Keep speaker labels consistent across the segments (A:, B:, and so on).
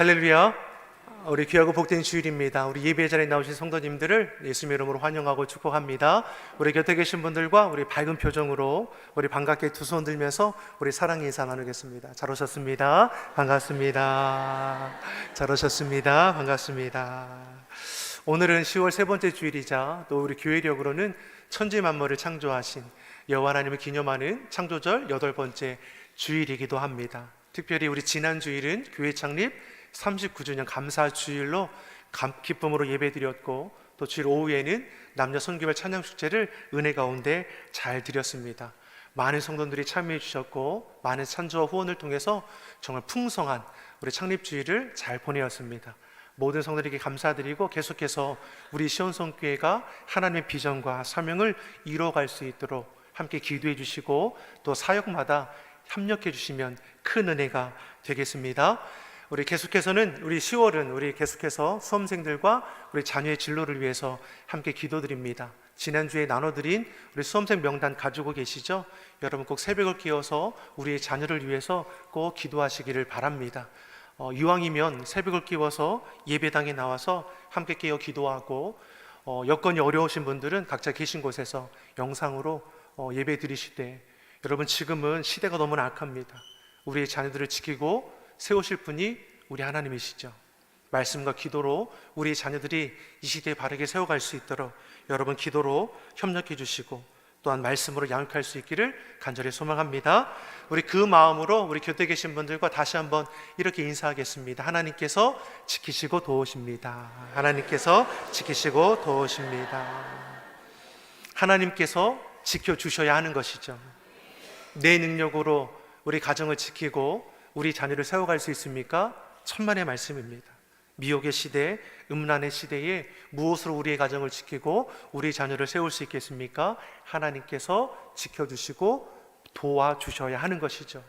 A: 할렐루야. 우리 귀하고 복된 주일입니다. 우리 예배 자리에 나오신 성도님들을 예수님의 이름으로 환영하고 축복합니다. 우리 곁에 계신 분들과 우리 밝은 표정으로 우리 반갑게 두 손 들면서 우리 사랑 인사 나누겠습니다. 잘 오셨습니다. 반갑습니다. 잘 오셨습니다. 반갑습니다. 오늘은 10월 세 번째 주일이자 또 우리 교회력으로는 천지 만물을 창조하신 여호와 하나님을 기념하는 창조절 여덟 번째 주일이기도 합니다. 특별히 우리 지난 주일은 교회 창립 39주년 감사 주일로 감, 기쁨으로 예배드렸고 또 주일 오후에는 남녀 선교별 찬양 축제를 은혜 가운데 잘 드렸습니다. 많은 성도들이 참여해 주셨고 많은 찬조와 후원을 통해서 정말 풍성한 우리 창립 주일을 잘 보내었습니다. 모든 성도들에게 감사드리고 계속해서 우리 시온성교회가 하나님의 비전과 사명을 이뤄갈 수 있도록 함께 기도해 주시고 또 사역마다 협력해 주시면 큰 은혜가 되겠습니다. 우리 계속해서는 우리 10월은 우리 계속해서 수험생들과 우리 자녀의 진로를 위해서 함께 기도드립니다. 지난주에 나눠드린 우리 수험생 명단 가지고 계시죠? 여러분 꼭 새벽을 깨워서 우리의 자녀를 위해서 꼭 기도하시기를 바랍니다. 어, 이왕이면 새벽을 깨워서 예배당에 나와서 함께 깨어 기도하고 어, 여건이 어려우신 분들은 각자 계신 곳에서 영상으로 어, 예배 드리시되 여러분 지금은 시대가 너무나 악합니다. 우리의 자녀들을 지키고 세우실 분이 우리 하나님이시죠. 말씀과 기도로 우리 자녀들이 이 시대에 바르게 세워갈 수 있도록 여러분 기도로 협력해 주시고 또한 말씀으로 양육할 수 있기를 간절히 소망합니다. 우리 그 마음으로 우리 곁에 계신 분들과 다시 한번 이렇게 인사하겠습니다. 하나님께서 지키시고 도우십니다. 하나님께서 지키시고 도우십니다. 하나님께서 지켜 주셔야 하는 것이죠. 내 능력으로 우리 가정을 지키고 우리 자녀를 세워갈 수 있습니까? 천만의 말씀입니다. 미혹의 시대, 음란의 시대에 무엇으로 우리의 가정을 지키고 우리 자녀를 세울 수 있겠습니까? 하나님께서 지켜주시고 도와주셔야 하는 것이죠.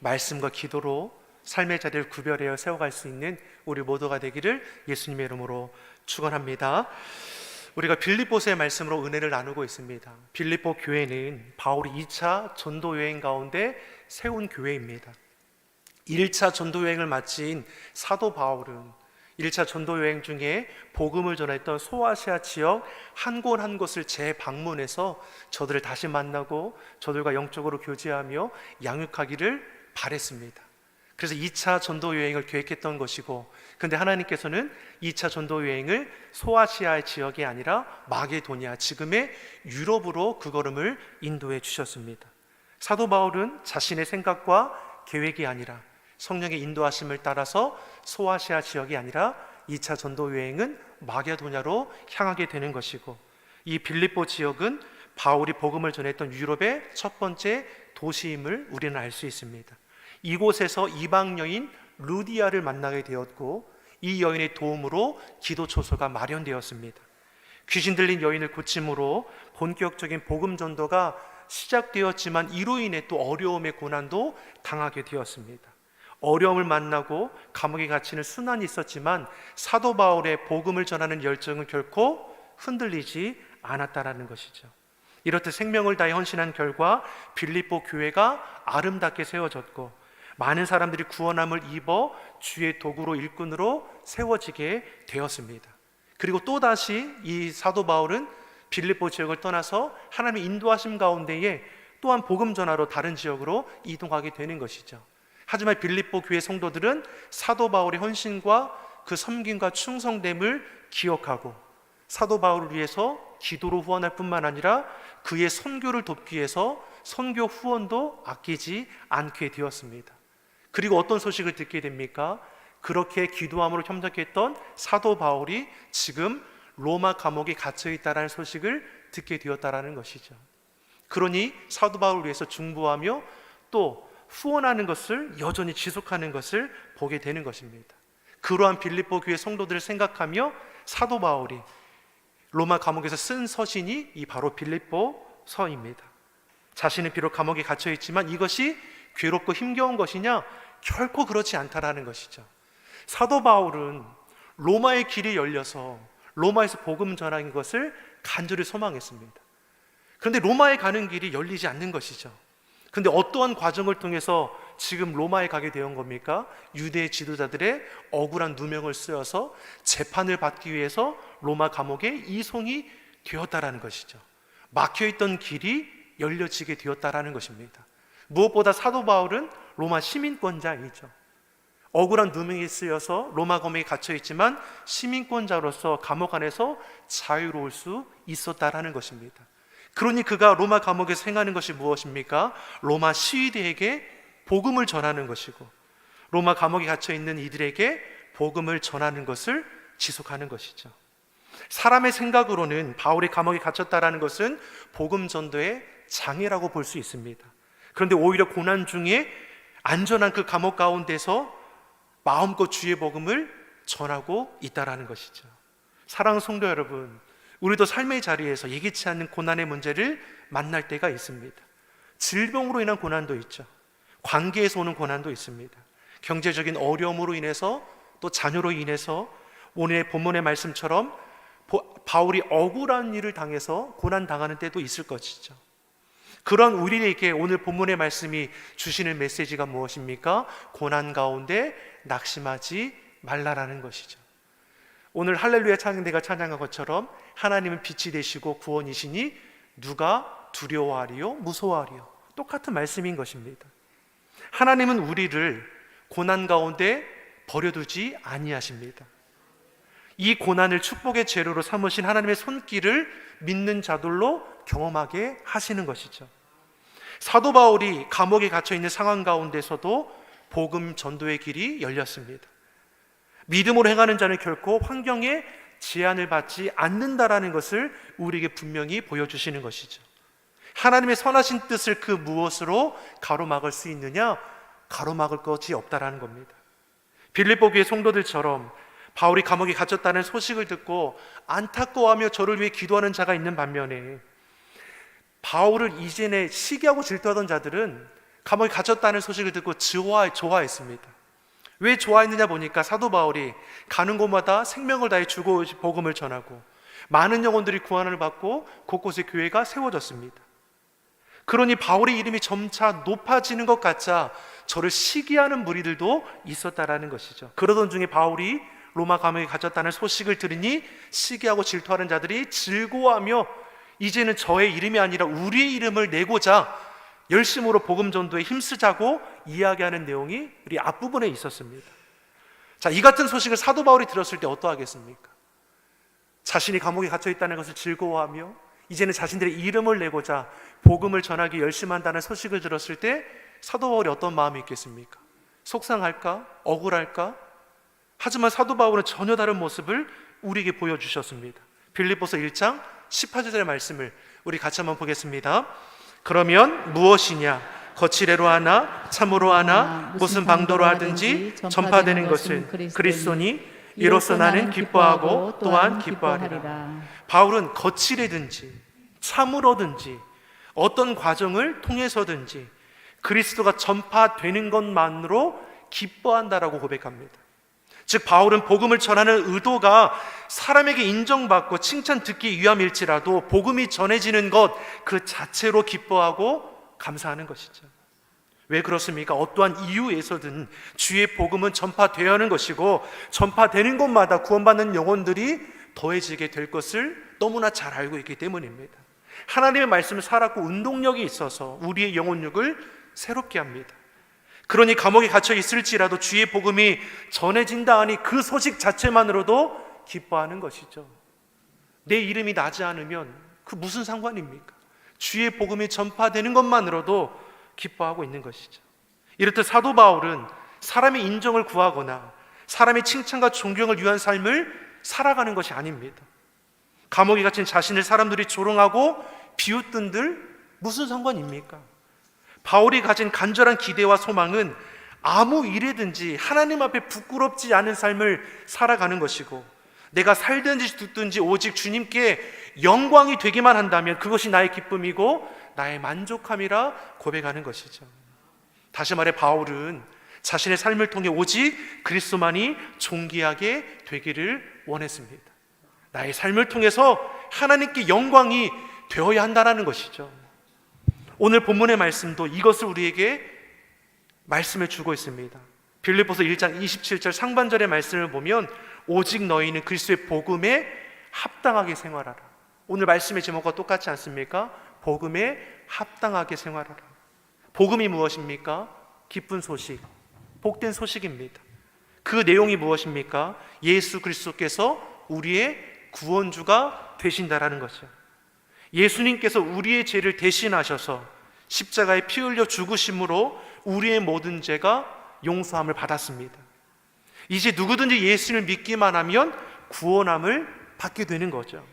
A: 말씀과 기도로 삶의 자리를 구별하여 세워갈 수 있는 우리 모두가 되기를 예수님의 이름으로 축원합니다. 우리가 빌립보서의 말씀으로 은혜를 나누고 있습니다. 빌립보 교회는 바울이 2차 전도 여행 가운데 세운 교회입니다. 1차 전도 여행을 마친 사도 바울은 1차 전도 여행 중에 복음을 전했던 소아시아 지역 한 곳 한 곳을 재방문해서 저들을 다시 만나고 저들과 영적으로 교제하며 양육하기를 바랬습니다. 그래서 2차 전도 여행을 계획했던 것이고 근데 하나님께서는 2차 전도 여행을 소아시아 지역이 아니라 마게도니아 지금의 유럽으로 그 걸음을 인도해 주셨습니다. 사도 바울은 자신의 생각과 계획이 아니라 성령의 인도하심을 따라서 소아시아 지역이 아니라 2차 전도 여행은 마게도냐로 향하게 되는 것이고 이 빌립보 지역은 바울이 복음을 전했던 유럽의 첫 번째 도시임을 우리는 알 수 있습니다. 이곳에서 이방 여인 루디아를 만나게 되었고 이 여인의 도움으로 기도 초소가 마련되었습니다. 귀신 들린 여인을 고침으로 본격적인 복음 전도가 시작되었지만 이로 인해 또 어려움의 고난도 당하게 되었습니다. 어려움을 만나고 감옥에 갇히는 순환이 있었지만 사도 바울의 복음을 전하는 열정은 결코 흔들리지 않았다라는 것이죠. 이렇듯 생명을 다해 헌신한 결과 빌립보 교회가 아름답게 세워졌고 많은 사람들이 구원함을 입어 주의 도구로 일꾼으로 세워지게 되었습니다. 그리고 또 다시 이 사도 바울은 빌립보 지역을 떠나서 하나님의 인도하심 가운데에 또한 복음 전하러 다른 지역으로 이동하게 되는 것이죠. 하지만 빌립보 교회 성도들은 사도 바울의 헌신과 그 섬김과 충성됨을 기억하고 사도 바울을 위해서 기도로 후원할 뿐만 아니라 그의 선교를 돕기 위해서 선교 후원도 아끼지 않게 되었습니다. 그리고 어떤 소식을 듣게 됩니까? 그렇게 기도함으로 협력했던 사도 바울이 지금 로마 감옥에 갇혀 있다라는 소식을 듣게 되었다라는 것이죠. 그러니 사도 바울을 위해서 중보하며 또 후원하는 것을 여전히 지속하는 것을 보게 되는 것입니다. 그러한 빌립보 교회 성도들을 생각하며 사도 바울이 로마 감옥에서 쓴 서신이 이 바로 빌립보 서입니다. 자신은 비록 감옥에 갇혀 있지만 이것이 괴롭고 힘겨운 것이냐? 결코 그렇지 않다라는 것이죠. 사도 바울은 로마의 길이 열려서 로마에서 복음 전하는 것을 간절히 소망했습니다. 그런데 로마에 가는 길이 열리지 않는 것이죠. 근데 어떠한 과정을 통해서 지금 로마에 가게 되온 겁니까? 유대 지도자들의 억울한 누명을 쓰여서 재판을 받기 위해서 로마 감옥에 이송이 되었다라는 것이죠. 막혀 있던 길이 열려지게 되었다라는 것입니다. 무엇보다 사도 바울은 로마 시민권자이죠. 억울한 누명이 쓰여서 로마 감옥에 갇혀 있지만 시민권자로서 감옥 안에서 자유로울 수 있었다라는 것입니다. 그러니 그가 로마 감옥에서 행하는 것이 무엇입니까? 로마 시위대에게 복음을 전하는 것이고 로마 감옥에 갇혀 있는 이들에게 복음을 전하는 것을 지속하는 것이죠. 사람의 생각으로는 바울이 감옥에 갇혔다라는 것은 복음 전도의 장애라고 볼 수 있습니다. 그런데 오히려 고난 중에 안전한 그 감옥 가운데서 마음껏 주의 복음을 전하고 있다라는 것이죠. 사랑하는 성도 여러분, 우리도 삶의 자리에서 예기치 않는 고난의 문제를 만날 때가 있습니다. 질병으로 인한 고난도 있죠. 관계에서 오는 고난도 있습니다. 경제적인 어려움으로 인해서 또 자녀로 인해서 오늘의 본문의 말씀처럼 보- 바울이 억울한 일을 당해서 고난 당하는 때도 있을 것이죠. 그런 우리에게 오늘 본문의 말씀이 주시는 메시지가 무엇입니까? 고난 가운데 낙심하지 말라라는 것이죠. 오늘 할렐루야 찬양대가 찬양한 것처럼 하나님은 빛이 되시고 구원이시니 누가 두려워하리요 무서워하리요 똑같은 말씀인 것입니다. 하나님은 우리를 고난 가운데 버려두지 아니하십니다. 이 고난을 축복의 재료로 삼으신 하나님의 손길을 믿는 자들로 경험하게 하시는 것이죠. 사도 바울이 감옥에 갇혀 있는 상황 가운데서도 복음 전도의 길이 열렸습니다. 믿음으로 행하는 자는 결코 환경에 제한을 받지 않는다라는 것을 우리에게 분명히 보여주시는 것이죠. 하나님의 선하신 뜻을 그 무엇으로 가로막을 수 있느냐? 가로막을 것이 없다라는 겁니다. 빌립보 교회 성도들처럼 바울이 감옥에 갇혔다는 소식을 듣고 안타까워하며 저를 위해 기도하는 자가 있는 반면에 바울을 이전에 시기하고 질투하던 자들은 감옥에 갇혔다는 소식을 듣고 좋아, 좋아했습니다. 왜 좋아했느냐 보니까 사도 바울이 가는 곳마다 생명을 다해 주고 복음을 전하고 많은 영혼들이 구원을 받고 곳곳에 교회가 세워졌습니다. 그러니 바울의 이름이 점차 높아지는 것 같자 저를 시기하는 무리들도 있었다라는 것이죠. 그러던 중에 바울이 로마 감옥에 갇혔다는 소식을 들으니 시기하고 질투하는 자들이 즐거워하며 이제는 저의 이름이 아니라 우리의 이름을 내고자 열심으로 복음 전도에 힘쓰자고 이야기하는 내용이 우리 앞부분에 있었습니다. 자, 이 같은 소식을 사도 바울이 들었을 때 어떠하겠습니까? 자신이 감옥에 갇혀 있다는 것을 즐거워하며 이제는 자신들의 이름을 내고자 복음을 전하기 열심한다는 소식을 들었을 때 사도 바울이 어떤 마음이 있겠습니까? 속상할까? 억울할까? 하지만 사도 바울은 전혀 다른 모습을 우리에게 보여주셨습니다. 빌립보서 1장 18절의 말씀을 우리 같이 한번 보겠습니다. 그러면 무엇이냐? 거칠애로 하나 참으로 하나 무슨 방도로 하든지 전파되는 것은 그리스도니 이로써 나는 기뻐하고 또한 기뻐하리라. 바울은 거칠애든지 참으로든지 어떤 과정을 통해서든지 그리스도가 전파되는 것만으로 기뻐한다라고 고백합니다. 즉 바울은 복음을 전하는 의도가 사람에게 인정받고 칭찬 듣기 위함일지라도 복음이 전해지는 것 그 자체로 기뻐하고 감사하는 것이죠. 왜 그렇습니까? 어떠한 이유에서든 주의 복음은 전파되어야 하는 것이고 전파되는 곳마다 구원받는 영혼들이 더해지게 될 것을 너무나 잘 알고 있기 때문입니다. 하나님의 말씀을 살았고 운동력이 있어서 우리의 영혼력을 새롭게 합니다. 그러니 감옥에 갇혀 있을지라도 주의 복음이 전해진다 하니 그 소식 자체만으로도 기뻐하는 것이죠. 내 이름이 나지 않으면 그 무슨 상관입니까? 주의 복음이 전파되는 것만으로도 기뻐하고 있는 것이죠. 이렇듯 사도 바울은 사람의 인정을 구하거나 사람의 칭찬과 존경을 위한 삶을 살아가는 것이 아닙니다. 감옥에 갇힌 자신을 사람들이 조롱하고 비웃든들 무슨 상관입니까? 바울이 가진 간절한 기대와 소망은 아무 일에든지 하나님 앞에 부끄럽지 않은 삶을 살아가는 것이고 내가 살든지 죽든지 오직 주님께 영광이 되기만 한다면 그것이 나의 기쁨이고 나의 만족함이라 고백하는 것이죠. 다시 말해 바울은 자신의 삶을 통해 오직 그리스도만이 존귀하게 되기를 원했습니다. 나의 삶을 통해서 하나님께 영광이 되어야 한다는 것이죠. 오늘 본문의 말씀도 이것을 우리에게 말씀을 주고 있습니다. 빌립보서 1장 27절 상반절의 말씀을 보면 오직 너희는 그리스도의 복음에 합당하게 생활하라. 오늘 말씀의 제목과 똑같지 않습니까? 복음에 합당하게 생활하라. 복음이 무엇입니까? 기쁜 소식, 복된 소식입니다. 그 내용이 무엇입니까? 예수 그리스도께서 우리의 구원주가 되신다라는 것이죠. 예수님께서 우리의 죄를 대신하셔서 십자가에 피 흘려 죽으심으로 우리의 모든 죄가 용서함을 받았습니다. 이제 누구든지 예수를 믿기만 하면 구원함을 받게 되는 거죠.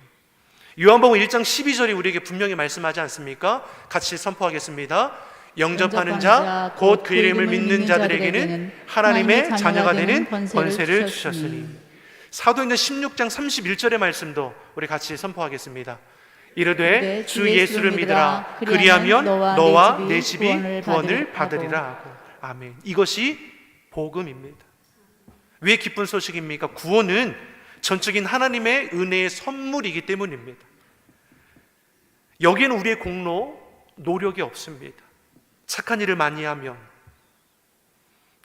A: 요한복음 1장 12절이 우리에게 분명히 말씀하지 않습니까? 같이 선포하겠습니다. 영접하는 자, 곧 그 이름을 믿는 자들에게는 하나님의 자녀가 되는 권세를 주셨으니. 사도행전 16장 31절의 말씀도 우리 같이 선포하겠습니다. 이르되 주 예수를 믿으라 그리하면 너와 내 집이 구원을 받으리라 하고 아멘. 이것이 복음입니다. 왜 기쁜 소식입니까? 구원은 전적인 하나님의 은혜의 선물이기 때문입니다. 여기에는 우리의 공로, 노력이 없습니다. 착한 일을 많이 하면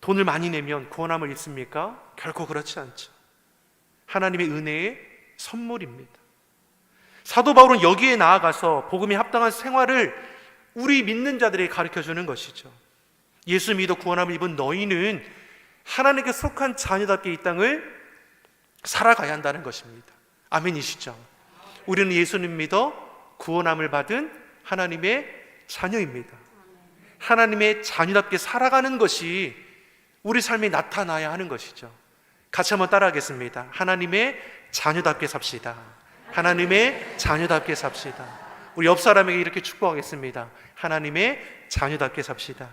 A: 돈을 많이 내면 구원함을 입습니까? 결코 그렇지 않죠. 하나님의 은혜의 선물입니다. 사도 바울은 여기에 나아가서 복음에 합당한 생활을 우리 믿는 자들에게 가르쳐 주는 것이죠. 예수 믿어 구원함을 입은 너희는 하나님께 속한 자녀답게 이 땅을 살아가야 한다는 것입니다. 아멘이시죠? 우리는 예수님 믿어 구원함을 받은 하나님의 자녀입니다. 하나님의 자녀답게 살아가는 것이 우리 삶에 나타나야 하는 것이죠. 같이 한번 따라하겠습니다. 하나님의 자녀답게 삽시다. 하나님의 자녀답게 삽시다. 우리 옆 사람에게 이렇게 축복하겠습니다. 하나님의 자녀답게 삽시다.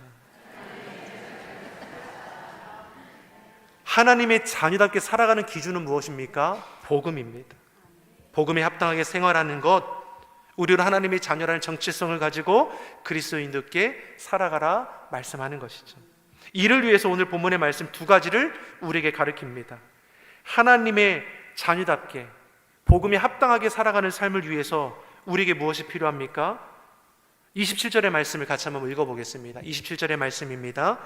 A: 하나님의 자녀답게 살아가는 기준은 무엇입니까? 복음입니다. 복음에 합당하게 생활하는 것, 우리로 하나님의 자녀라는 정체성을 가지고 그리스도인들께 살아가라 말씀하는 것이죠. 이를 위해서 오늘 본문의 말씀 두 가지를 우리에게 가르칩니다. 하나님의 자녀답게 복음에 합당하게 살아가는 삶을 위해서 우리에게 무엇이 필요합니까? 27절의 말씀을 같이 한번 읽어보겠습니다. 27절의 말씀입니다.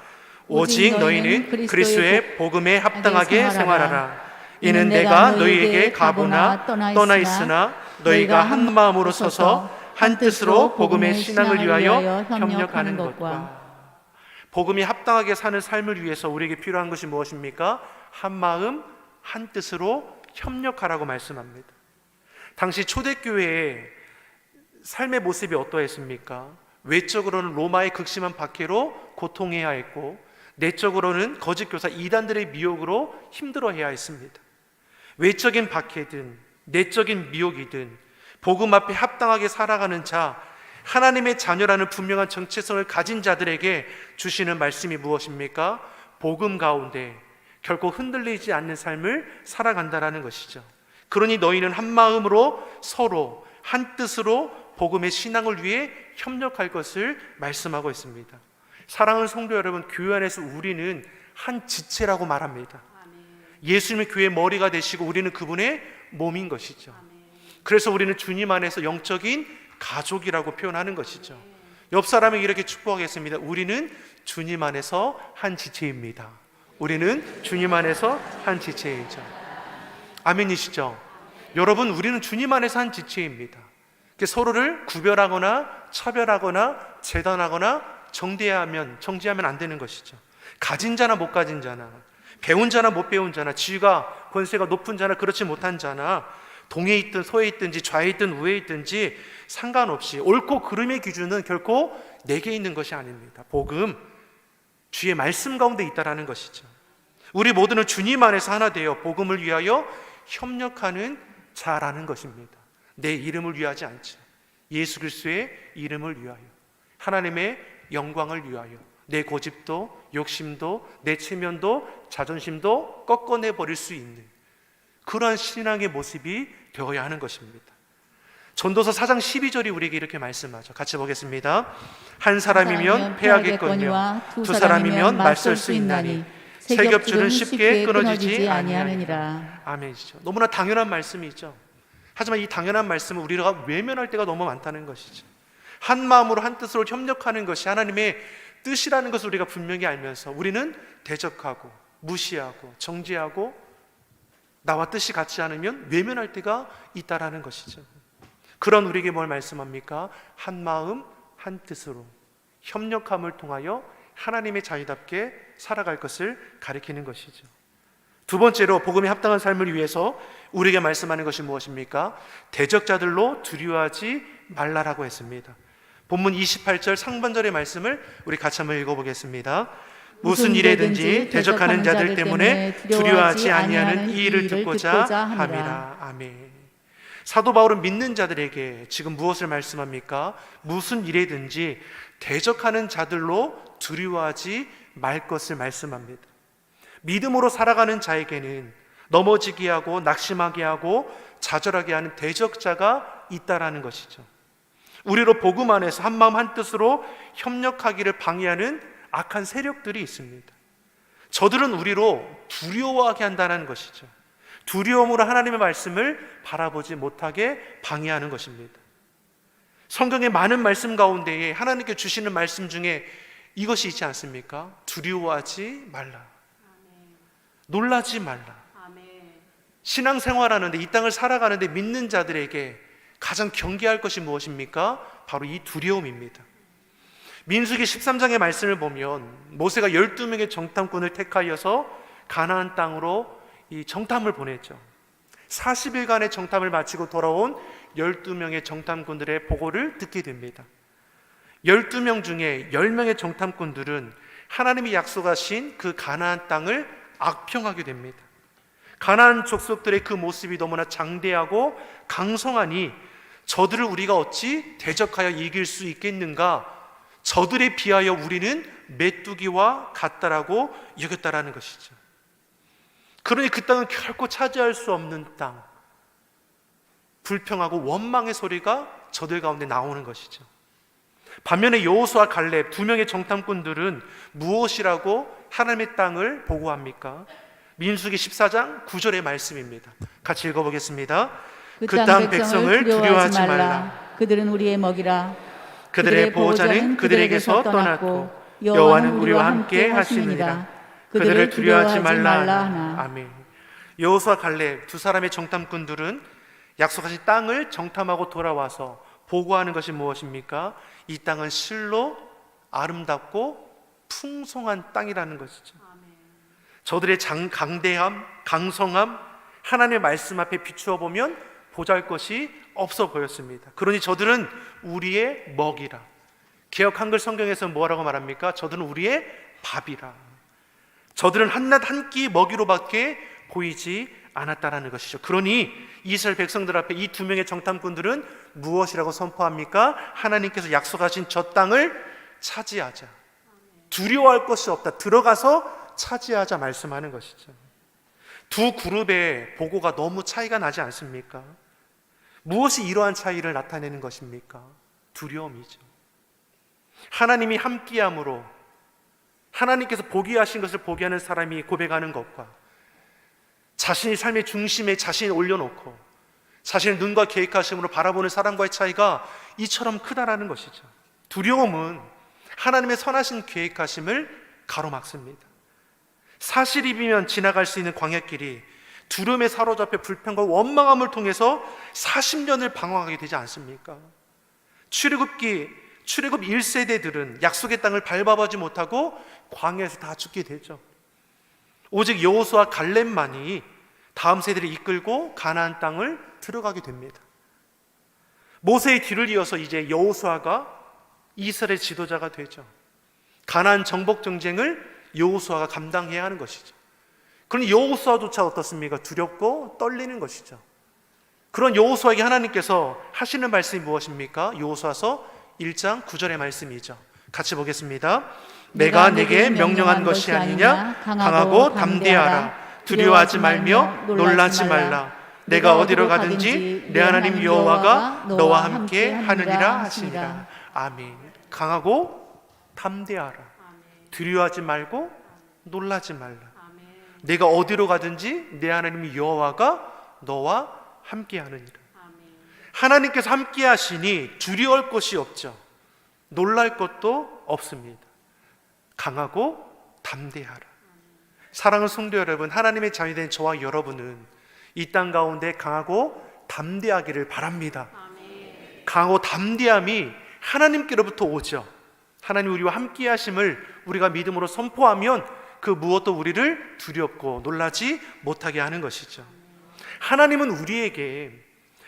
A: 오직 너희는 그리스도의 복음에 합당하게 생활하라. 이는 내가 너희에게 가보나 떠나 있으나 너희가 한 마음으로 서서 한 뜻으로 복음의 신앙을 위하여 협력하는 것과 복음이 합당하게 사는 삶을 위해서 우리에게 필요한 것이 무엇입니까? 한 마음 한 뜻으로 협력하라고 말씀합니다. 당시 초대교회의 삶의 모습이 어떠했습니까? 외적으로는 로마의 극심한 박해로 고통해야 했고 내적으로는 거짓 교사 이단들의 미혹으로 힘들어해야 했습니다. 외적인 박해든 내적인 미혹이든 복음 앞에 합당하게 살아가는 자 하나님의 자녀라는 분명한 정체성을 가진 자들에게 주시는 말씀이 무엇입니까? 복음 가운데 결코 흔들리지 않는 삶을 살아간다라는 것이죠. 그러니 너희는 한 마음으로 서로 한 뜻으로 복음의 신앙을 위해 협력할 것을 말씀하고 있습니다. 사랑하는 성도 여러분, 교회 안에서 우리는 한 지체라고 말합니다. 예수님의 교회의 머리가 되시고 우리는 그분의 몸인 것이죠. 그래서 우리는 주님 안에서 영적인 가족이라고 표현하는 것이죠. 옆 사람에게 이렇게 축복하겠습니다. 우리는 주님 안에서 한 지체입니다. 우리는 주님 안에서 한 지체이죠. 아멘이시죠? 여러분, 우리는 주님 안에서 한 지체입니다. 서로를 구별하거나 차별하거나 재단하거나 정대하면 정지하면 안 되는 것이죠. 가진 자나 못 가진 자나 배운 자나 못 배운 자나 지위가 권세가 높은 자나 그렇지 못한 자나 동에 있든 서에 있든지 좌에 있든 우에 있든지 상관없이 옳고 그름의 기준은 결코 내게 있는 것이 아닙니다. 복음 주의 말씀 가운데 있다라는 것이죠. 우리 모두는 주님 안에서 하나 되어 복음을 위하여 협력하는 자라는 것입니다. 내 이름을 위하지 않죠. 예수 그리스도의 이름을 위하여 하나님의 영광을 위하여 내 고집도 욕심도 내 체면도 자존심도 꺾어내 버릴 수 있는 그러한 신앙의 모습이 되어야 하는 것입니다. 전도서 4장 12절이 우리에게 이렇게 말씀하죠. 같이 보겠습니다. 한 사람이면 패하겠거니와 두 사람이면 맞설 수 있나니 세 겹줄은 쉽게 끊어지지 아니하느니라. 아멘이죠. 너무나 당연한 말씀이죠. 하지만 이 당연한 말씀을 우리가 외면할 때가 너무 많다는 것이죠. 한 마음으로 한 뜻으로 협력하는 것이 하나님의 뜻이라는 것을 우리가 분명히 알면서 우리는 대적하고 무시하고 정죄하고 나와 뜻이 같지 않으면 외면할 때가 있다라는 것이죠. 그런 우리에게 뭘 말씀합니까? 한 마음 한 뜻으로 협력함을 통하여 하나님의 자유답게 살아갈 것을 가리키는 것이죠. 두 번째로 복음에 합당한 삶을 위해서 우리에게 말씀하는 것이 무엇입니까? 대적자들로 두려워하지 말라라고 했습니다. 본문 28절 상반절의 말씀을 우리 같이 한번 읽어보겠습니다. 무슨 일에든지 대적하는 자들 때문에 두려워하지 아니하는 이 일을 듣고자 함이라. 아멘. 사도 바울은 믿는 자들에게 지금 무엇을 말씀합니까? 무슨 일에든지 대적하는 자들로 두려워하지 말 것을 말씀합니다. 믿음으로 살아가는 자에게는 넘어지게 하고 낙심하게 하고 좌절하게 하는 대적자가 있다라는 것이죠. 우리로 복음 안에서 한 마음 한 뜻으로 협력하기를 방해하는 악한 세력들이 있습니다. 저들은 우리로 두려워하게 한다는 것이죠. 두려움으로 하나님의 말씀을 바라보지 못하게 방해하는 것입니다. 성경의 많은 말씀 가운데에 하나님께 주시는 말씀 중에 이것이 있지 않습니까? 두려워하지 말라. 놀라지 말라. 신앙 생활하는데 이 땅을 살아가는데 믿는 자들에게 가장 경계할 것이 무엇입니까? 바로 이 두려움입니다. 민수기 13장의 말씀을 보면 모세가 12명의 정탐꾼을 택하여서 가나안 땅으로 이 정탐을 보냈죠. 40일간의 정탐을 마치고 돌아온 12명의 정탐꾼들의 보고를 듣게 됩니다. 12명 중에 10명의 정탐꾼들은 하나님이 약속하신 그 가나안 땅을 악평하게 됩니다. 가나안 족속들의 그 모습이 너무나 장대하고 강성하니 저들을 우리가 어찌 대적하여 이길 수 있겠는가? 저들에 비하여 우리는 메뚜기와 같다라고 여겼다라는 것이죠. 그러니 그 땅은 결코 차지할 수 없는 땅. 불평하고 원망의 소리가 저들 가운데 나오는 것이죠. 반면에 여호수아 갈렙 두 명의 정탐꾼들은 무엇이라고 하나님의 땅을 보고합니까? 민수기 14장 9절의 말씀입니다. 같이 읽어보겠습니다. 그땅 백성을 두려워하지 말라.
B: 그들은 우리의 먹이라.
A: 그들의 보호자는 그들에게서 떠났고 여호와는 우리와 함께 하시느니라. 그들을 두려워하지 말라. 아멘. 여호수아 갈렙 두 사람의 정탐꾼들은 약속하신 땅을 정탐하고 돌아와서 보고하는 것이 무엇입니까? 이 땅은 실로 아름답고 풍성한 땅이라는 것이죠. 저들의 장, 강대함, 강성함, 하나님의 말씀 앞에 비추어 보면 보잘 것이 없어 보였습니다. 그러니 저들은 우리의 먹이라. 개혁 한글 성경에서 뭐라고 말합니까? 저들은 우리의 밥이라. 저들은 한낱 한 끼 먹이로밖에 보이지 않았다라는 것이죠. 그러니 이스라엘 백성들 앞에 이 두 명의 정탐꾼들은 무엇이라고 선포합니까? 하나님께서 약속하신 저 땅을 차지하자. 두려워할 것이 없다. 들어가서 차지하자 말씀하는 것이죠. 두 그룹의 보고가 너무 차이가 나지 않습니까? 무엇이 이러한 차이를 나타내는 것입니까? 두려움이죠. 하나님이 함께함으로 하나님께서 보게 하신 것을 보게 하는 사람이 고백하는 것과 자신의 삶의 중심에 자신을 올려놓고 자신의 눈과 계획하심으로 바라보는 사람과의 차이가 이처럼 크다라는 것이죠. 두려움은 하나님의 선하신 계획하심을 가로막습니다. 사실이면 지나갈 수 있는 광야길이 두려움에 사로잡혀 불평과 원망함을 통해서 40년을 방황하게 되지 않습니까? 출애굽기 출애굽 1세대들은 약속의 땅을 밟아보지 못하고 광야에서 다 죽게 되죠. 오직 여호수아 갈렙만이 다음 세대를 이끌고 가나안 땅을 들어가게 됩니다. 모세의 뒤를 이어서 이제 여호수아가 이스라엘 지도자가 되죠. 가나안 정복 정쟁을 여호수아가 감당해야 하는 것이죠. 그런 여호수아조차 어떻습니까? 두렵고 떨리는 것이죠. 그런 여호수아에게 하나님께서 하시는 말씀이 무엇입니까? 여호수아서 1장 9절의 말씀이죠. 같이 보겠습니다. 내가 내게 명령한 것이 아니냐? 강하고 담대하라. 두려워하지 말며 놀라지 말라. 내가 어디로 가든지 내 하나님 여호와가 너와 함께 하느니라 하시니라 아멘. 강하고 담대하라. 두려워하지 말고 놀라지 말라 내가 어디로 가든지 내 하나님 여호와가 너와 함께 하느니라 하나님께서 함께 하시니 두려울 것이 없죠 놀랄 것도 없습니다 강하고 담대하라. 사랑하는 성도 여러분, 하나님의 자녀 된 저와 여러분은 이 땅 가운데 강하고 담대하기를 바랍니다. 강하고 담대함이 하나님께로부터 오죠. 하나님 우리와 함께 하심을 우리가 믿음으로 선포하면 그 무엇도 우리를 두렵고 놀라지 못하게 하는 것이죠. 하나님은 우리에게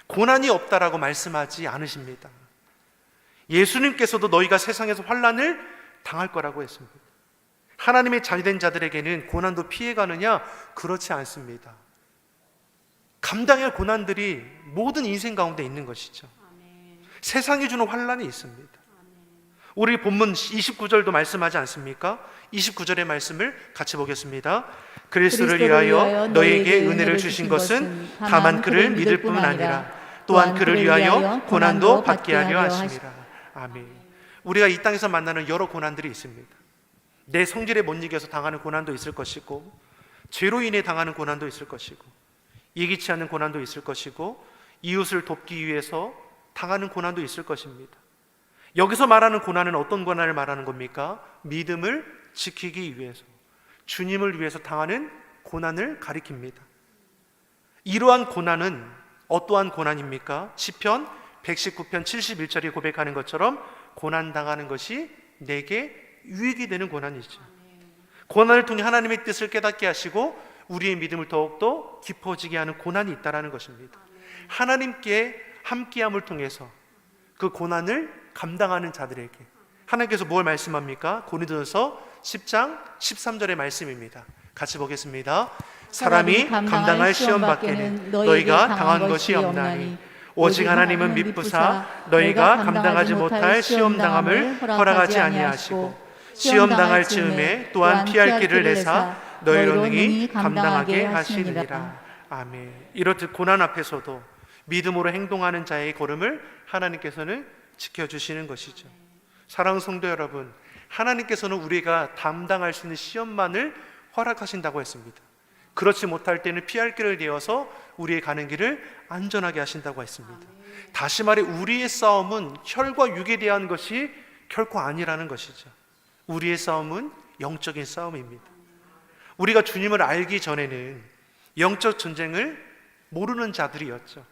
A: 고난이 없다라고 말씀하지 않으십니다. 예수님께서도 너희가 세상에서 환란을 당할 거라고 했습니다. 하나님의 자녀된 자들에게는 고난도 피해가느냐? 그렇지 않습니다. 감당할 고난들이 모든 인생 가운데 있는 것이죠. 세상이 주는 환란이 있습니다. 우리 본문 29절도 말씀하지 않습니까? 29절의 말씀을 같이 보겠습니다. 그리스도를 위하여 너에게 은혜를 주신 것은 다만 그를 믿을 뿐 아니라 또한 그를 위하여 고난도 받게 하려 하심이라. 아멘. 우리가 이 땅에서 만나는 여러 고난들이 있습니다. 내 성질에 못 이겨서 당하는 고난도 있을 것이고 죄로 인해 당하는 고난도 있을 것이고 예기치 않는 고난도 있을 것이고 이웃을 돕기 위해서 당하는 고난도 있을 것입니다. 여기서 말하는 고난은 어떤 고난을 말하는 겁니까? 믿음을 지키기 위해서 주님을 위해서 당하는 고난을 가리킵니다. 이러한 고난은 어떠한 고난입니까? 시편 119편 71절이 고백하는 것처럼 고난 당하는 것이 내게 유익이 되는 고난이죠. 고난을 통해 하나님의 뜻을 깨닫게 하시고 우리의 믿음을 더욱더 깊어지게 하는 고난이 있다라는 것입니다. 하나님께 함께함을 통해서 그 고난을 감당하는 자들에게 하나님께서 뭘 말씀합니까? 고린도전서 10장 13절의 말씀입니다. 같이 보겠습니다. 사람이 감당할 시험 밖에는 너희가 당한 것이 없나니 오직 하나님은 미쁘사 너희가 감당하지 못할 시험 당함을 허락하지 아니하시고 시험 당할 즈음에 또한 피할 길을 내사 너희로 능히 감당하게 하시느니라. 아멘. 이렇듯 고난 앞에서도 믿음으로 행동하는 자의 걸음을 하나님께서는 지켜주시는 것이죠. 사랑 성도 여러분, 하나님께서는 우리가 담당할 수 있는 시험만을 허락하신다고 했습니다. 그렇지 못할 때는 피할 길을 내어서 우리의 가는 길을 안전하게 하신다고 했습니다. 다시 말해 우리의 싸움은 혈과 육에 대한 것이 결코 아니라는 것이죠. 우리의 싸움은 영적인 싸움입니다. 우리가 주님을 알기 전에는 영적 전쟁을 모르는 자들이었죠.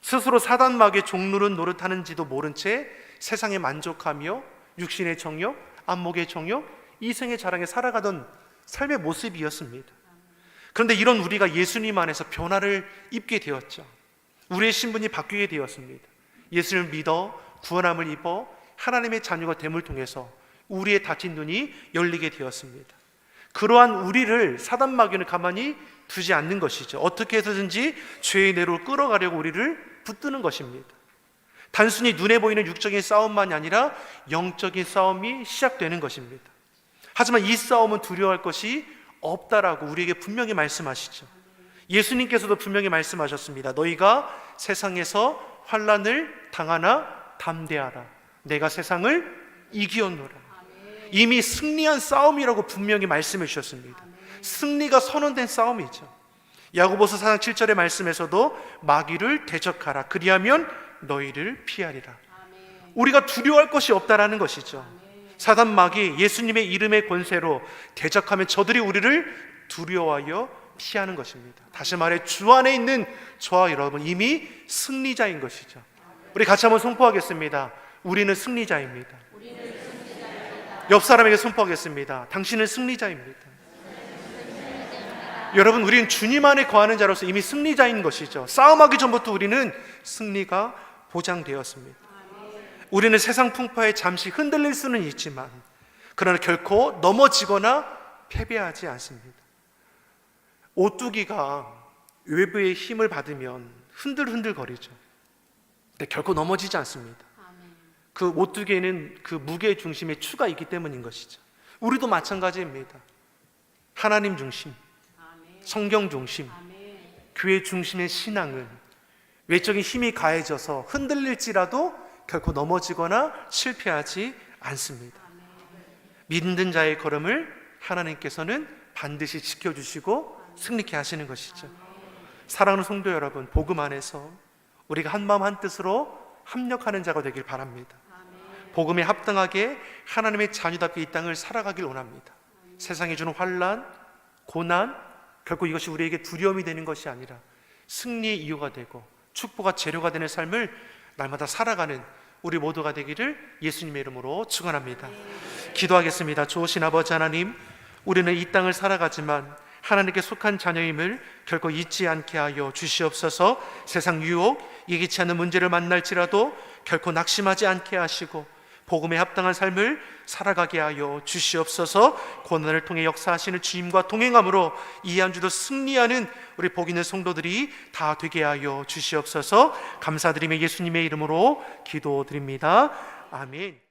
A: 스스로 사단마귀의 종루는 노릇하는지도 모른 채 세상에 만족하며 육신의 정욕, 안목의 정욕, 이생의 자랑에 살아가던 삶의 모습이었습니다. 그런데 이런 우리가 예수님 안에서 변화를 입게 되었죠. 우리의 신분이 바뀌게 되었습니다. 예수를 믿어 구원함을 입어 하나님의 자녀가 됨을 통해서 우리의 닫힌 눈이 열리게 되었습니다. 그러한 우리를 사단 마귀는 가만히 두지 않는 것이죠. 어떻게 해서든지 죄의 내로 끌어가려고 우리를 붙드는 것입니다. 단순히 눈에 보이는 육적인 싸움만이 아니라 영적인 싸움이 시작되는 것입니다. 하지만 이 싸움은 두려워할 것이 없다라고 우리에게 분명히 말씀하시죠. 예수님께서도 분명히 말씀하셨습니다. 너희가 세상에서 환란을 당하나 담대하라. 내가 세상을 이기었노라. 이미 승리한 싸움이라고 분명히 말씀해 주셨습니다. 승리가 선언된 싸움이죠. 야고보서 4장 7절의 말씀에서도 마귀를 대적하라. 그리하면 너희를 피하리라. 우리가 두려워할 것이 없다라는 것이죠. 사단 마귀 예수님의 이름의 권세로 대적하면 저들이 우리를 두려워하여 피하는 것입니다. 다시 말해 주 안에 있는 저와 여러분 이미 승리자인 것이죠. 우리 같이 한번 선포하겠습니다. 우리는 승리자입니다. 옆 사람에게 선포하겠습니다. 당신은 승리자입니다. 여러분, 우리는 주님 안에 거하는 자로서 이미 승리자인 것이죠. 싸움하기 전부터 우리는 승리가 보장되었습니다. 우리는 세상 풍파에 잠시 흔들릴 수는 있지만, 그러나 결코 넘어지거나 패배하지 않습니다. 오뚜기가 외부의 힘을 받으면 흔들흔들 거리죠. 근데 결코 넘어지지 않습니다. 그 오뚜기에는 그 무게 중심의 추가 있기 때문인 것이죠. 우리도 마찬가지입니다. 하나님 중심, 성경 중심, 교회 중심의 신앙은 외적인 힘이 가해져서 흔들릴지라도 결코 넘어지거나 실패하지 않습니다. 믿는 자의 걸음을 하나님께서는 반드시 지켜주시고 승리케 하시는 것이죠. 사랑하는 성도 여러분, 복음 안에서 우리가 한 마음 한 뜻으로 합력하는 자가 되길 바랍니다. 복음에 합당하게 하나님의 자녀답게 이 땅을 살아가길 원합니다. 세상이 주는 환란, 고난, 결코 이것이 우리에게 두려움이 되는 것이 아니라 승리의 이유가 되고 축복과 재료가 되는 삶을 날마다 살아가는 우리 모두가 되기를 예수님의 이름으로 축원합니다. 기도하겠습니다. 좋으신 아버지 하나님, 우리는 이 땅을 살아가지만 하나님께 속한 자녀임을 결코 잊지 않게 하여 주시옵소서. 세상 유혹, 예기치 않은 문제를 만날지라도 결코 낙심하지 않게 하시고 복음에 합당한 삶을 살아가게 하여 주시옵소서. 고난을 통해 역사하시는 주님과 동행함으로 이 한 주도 승리하는 우리 복 있는 성도들이 다 되게 하여 주시옵소서. 감사드리며 예수님의 이름으로 기도드립니다. 아멘.